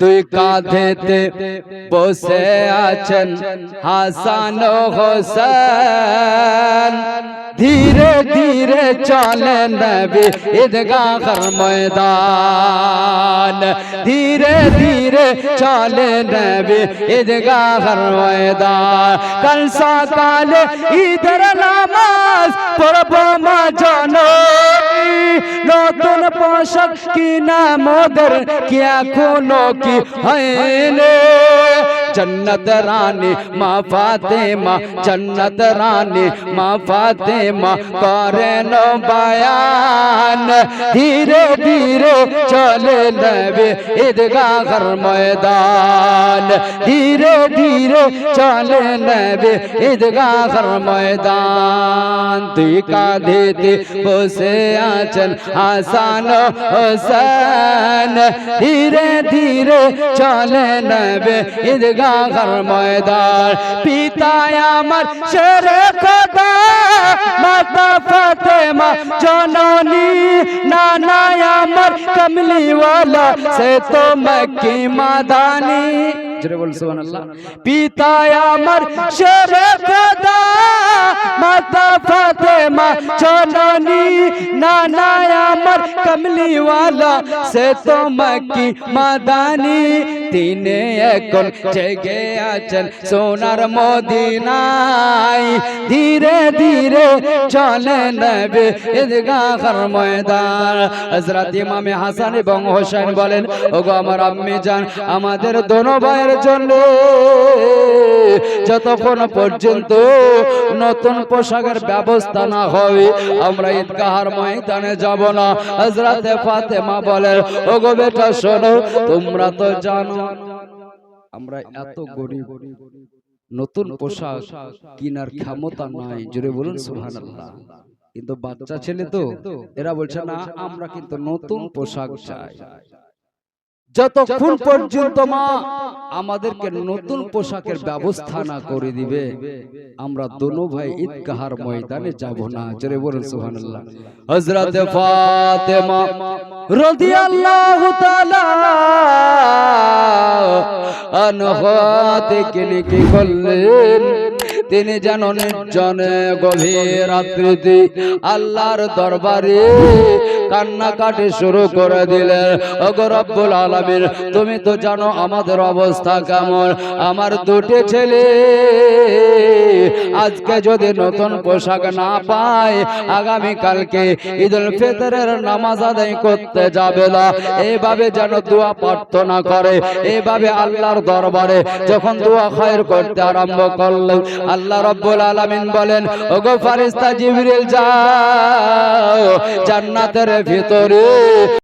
দুই কাঁধেতে বসে আছেন হাসান হোসেন। ধীরে ধীরে চলে নবী ঈদগাহর ময়দান। ধীরে ধীরে চলে নবী ঈদগাহর ময়দান। কাল সকালে ঈদের নামাজ পড়ব মা জননী নতুন কি কিনা মোদের? কি এখনও কি হয়নি জন্নত রানী মা ফাতেমা জন্নত রানী মা ফাতেমা করেন বায়ান ধীরে ধীরে চলে নেবে ঈদগাহর ময়দান ধীরে ধীরে চলে নেবে ঈদগাহর ময়দান তুই কাঁধেতে বসে আছেন হাসান হোসেন ধীরে ধীরে চলে নেবে ঈদগাহর ময়দান পিতায় আমার শেরে খোদা মাতা ফাতেমা জননী নানা আমার কমলিওয়ালা সে তো মক্কি মাদানি জোরে বল সুবহানাল্লাহ পিতায় আমার শেরে খোদা মাতা ফাতেমা জননী নানা আমার কমলিওয়ালা সে তো মক্কি মাদানি তিনি এখন জেগে আছেন সোনার মদিনায় ধীরে ধীরে চলে নেবে, ঈদগাহর ময়দান। হযরত ইমামে হাসান এবং হোসেন বলেন, ওগো আমার আম্মি জান, আমাদের দোনো ভাইয়ের জন্য যতক্ষণ পর্যন্ত নতুন পোশাকের ব্যবস্থা না হবে আমরা ঈদগাহর ময়দানে যাব না। হযরতে ফাতেমা বলেন, ওগো বেটা শোনো, তোমরা তো জানো, আমরা এত গরিব। নতুন পোশাক কিনার ক্ষমতা নাই জোরে বলুন সুবহানাল্লাহ। কিন্তু বাচ্চা ছেলে তো এরা বলছে না আমরা কিন্তু নতুন পোশাক চাই। যতক্ষণ পর্যন্ত মা আমাদেরকে নতুন পোশাকের ব্যবস্থা না করে দিবে আমরা দোনো ভাই ঈদগাহার ময়দানে যাব না জোরে বলুন সুবহানাল্লাহ। হযরত ফাতেমা রাদিয়াল্লাহু তাআলা আনহা থেকে কি করলেন। তিনি যেন নির্জনে গভীর রাত্রিতে আল্লাহর দরবারে কান্নাকাটি শুরু করে দিলেন। ওগো রব্বুল আলামিন, তুমি তো জানো আমাদের অবস্থা কেমন। আমার দুটি ছেলে, আজকে যদি নতুন পোশাক না পায় আগামী কালকে ঈদুল ফিতরের নামাজ আদায় করতে যাবে না। এইভাবে যেন দোয়া প্রার্থনা করে এইভাবে আল্লাহর দরবারে যখন দোয়া খায়ের করতে আরম্ভ করলেন আল্লাহ রব্বুল আলামিন বলেন ওগো ফারিস্তা জিবরিল যাও জান্নাতের ভিতরে